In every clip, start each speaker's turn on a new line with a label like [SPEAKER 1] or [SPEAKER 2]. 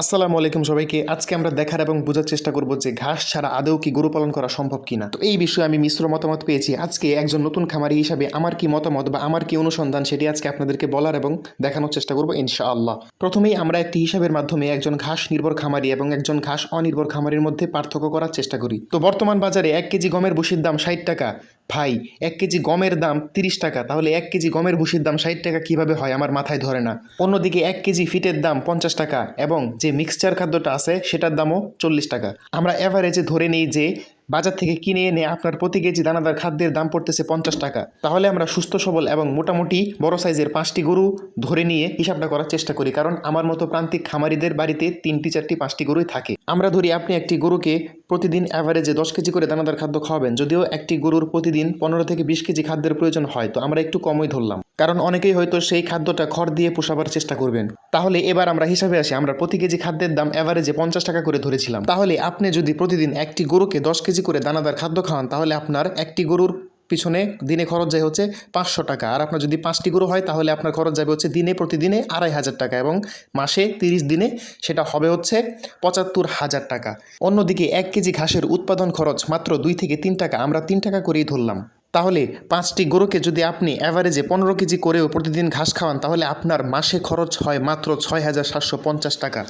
[SPEAKER 1] আসসালামু আলাইকুম সবাইকে। আজকে আমরা দেখার এবং বোঝার চেষ্টা করব যে ঘাস ছাড়া আদৌ কি গরু পালন করা সম্ভব কিনা। তো এই বিষয়ে আমি মিশ্র মতামত পেয়েছি। আজকে একজন নতুন খামারি হিসাবে আমার কি মতামত বা আমার কি অনুসন্ধান সেটি আজকে আপনাদেরকে বলার এবং দেখানোর চেষ্টা করব ইনশাআল্লাহ। প্রথমেই আমরা একটি হিসাবের মাধ্যমে একজন ঘাস নির্ভর খামারি এবং একজন ঘাস অনির্ভর খামারির মধ্যে পার্থক্য করার চেষ্টা করি। তো বর্তমান বাজারে এক কেজি গমের ভুসির দাম ষাট টাকা। ভাই, এক কেজি গমের দাম তিরিশ টাকা, তাহলে এক কেজি গমের ভুসির দাম ষাট টাকা কীভাবে হয় আমার মাথায় ধরে না। অন্যদিকে এক কেজি ফিটের দাম পঞ্চাশ টাকা এবং যে মিক্সচার খাদ্যটা আছে সেটার দামও চল্লিশ টাকা। আমরা অ্যাভারেজে ধরে নিই যে বাজার থেকে কিনে এনে আপনার প্রতি কেজি দানাদার খাদ্যের দাম পড়তেছে পঞ্চাশ টাকা। তাহলে আমরা সুস্থ, সবল এবং মোটামুটি বড় সাইজের পাঁচটি গরু ধরে নিয়ে হিসাবটা করার চেষ্টা করি, কারণ আমার মতো প্রান্তিক খামারিদের বাড়িতে তিনটি, চারটি, পাঁচটি গরুই থাকে। আমরা ধরি আপনি একটি গরুকে প্রতিদিন অ্যাভারেজে দশ কেজি করে দানাদার খাদ্য খাওয়াবেন। যদিও একটি গরুর প্রতিদিন পনেরো থেকে বিশ কেজি খাদ্যের প্রয়োজন হয়, তো আমরা একটু কমই ধরলাম। কারণ অনেকেই হয়তো সেই খাদ্যটা খড় দিয়ে পোষাবার চেষ্টা করবেন। তাহলে এবার আমরা হিসাবে আসি, আমরা প্রতি কেজি খাদ্যের দাম অ্যাভারেজে পঞ্চাশ টাকা করে ধরেছিলাম। তাহলে আপনি যদি প্রতিদিন একটি গরুকে দশ কেজি করে দানাদার খাদ্য খাওয়ান, তাহলে আপনার একটি গরুর পিছনে দিনে খরচ যায় হচ্ছে পাঁচশো টাকা। আর আপনার যদি পাঁচটি গরু হয়, তাহলে আপনার খরচ যাবে হচ্ছে দিনে, প্রতিদিনে আড়াই হাজার টাকা এবং মাসে তিরিশ দিনে সেটা হবে হচ্ছে পঁচাত্তর হাজার টাকা। অন্যদিকে এক কেজি ঘাসের উৎপাদন খরচ মাত্র দুই থেকে তিন টাকা। আমরা তিন টাকা করেই ধরলাম। তাহলে পাঁচটি গরুকে যদি আপনি অ্যাভারেজে পনেরো কেজি করেও প্রতিদিন ঘাস খাওয়ান, তাহলে আপনার মাসে খরচ হয় মাত্র ছয় হাজার সাতশো পঞ্চাশ টাকা।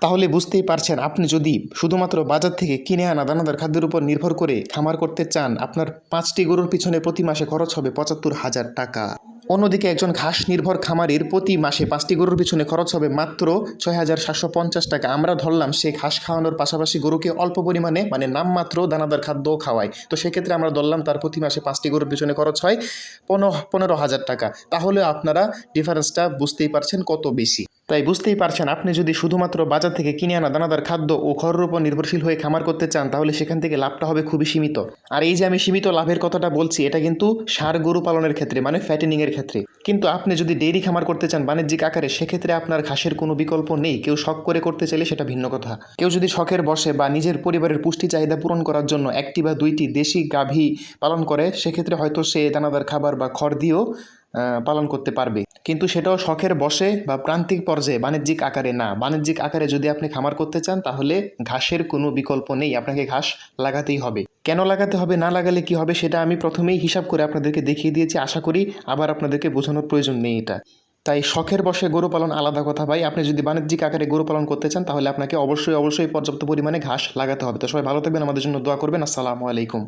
[SPEAKER 1] তাহলে বুঝতেই পারছেন আপনি যদি শুধুমাত্র বাজার থেকে কিনে আনা দানাদার খাদ্যের উপর নির্ভর করে খামার করতে চান, আপনার পাঁচটি গরুর পিছনে প্রতি মাসে খরচ হবে পঁচাত্তর হাজার টাকা। অন্যদিকে একজন ঘাস নির্ভর খামারির প্রতি মাসে পাঁচটি গরুর পিছনে খরচ হবে মাত্র ছয় হাজার সাতশো পঞ্চাশ টাকা। আমরা ধরলাম সে ঘাস খাওয়ানোর পাশাপাশি গরুকে অল্প পরিমাণে মানে নামমাত্র দানাদার খাদ্যও খাওয়ায়। তো সেক্ষেত্রে আমরা ধরলাম তার প্রতি মাসে পাঁচটি গরুর পিছনে খরচ হয় পনেরো পনেরো হাজার টাকা। তাহলে আপনারা ডিফারেন্সটা বুঝতেই পারছেন কত বেশি। তাই বুঝতেই পারছেন, আপনি যদি শুধুমাত্র বাজার থেকে কিনে আনা দানাদার খাদ্য ও খড়ের উপর নির্ভরশীল হয়ে খামার করতে চান, তাহলে সেখান থেকে লাভটা হবে খুবই সীমিত। আর এই যে আমি সীমিত লাভের কথাটা বলছি, এটা কিন্তু সার গরু পালনের ক্ষেত্রে মানে ফ্যাটেনিংয়ের ক্ষেত্রে। কিন্তু আপনি যদি ডেইরি খামার করতে চান বাণিজ্যিক আকারে, সেক্ষেত্রে আপনার ঘাসের কোনো বিকল্প নেই। কেউ শখ করে করতে চাইলে সেটা ভিন্ন কথা। কেউ যদি শখের বসে বা নিজের পরিবারের পুষ্টি চাহিদা পূরণ করার জন্য একটি বা দুইটি দেশি গাভী পালন করে, সেক্ষেত্রে হয়তো সে দানাদার খাবার বা খড় দিয়েও পালন করতে পারবে। কিন্তু সেটাও শখের বসে বা প্রান্তিক পর্যায়ে বাণিজ্যিক আকারে না। বাণিজ্যিক আকারে যদি আপনি খামার করতে চান, তাহলে ঘাসের কোনো বিকল্প নেই। আপনাকে ঘাস লাগাতেই হবে। কেন লাগাতে হবে, না লাগালে কি হবে সেটা আমি প্রথমেই হিসাব করে আপনাদেরকে দেখিয়ে দিয়েছি। আশা করি আবার আপনাদেরকে বোঝানোর প্রয়োজন নেই এটা। তাই শখের বসে গরু পালন আলাদা কথা ভাই। আপনি যদি বাণিজ্যিক আকারে গরু পালন করতে চান তাহলে আপনাকে অবশ্যই অবশ্যই পর্যাপ্ত পরিমাণে ঘাস লাগাতে হবে। তো সবাই ভালো থাকবেন, আমাদের জন্য দোয়া করবেন। আসসালামু আলাইকুম।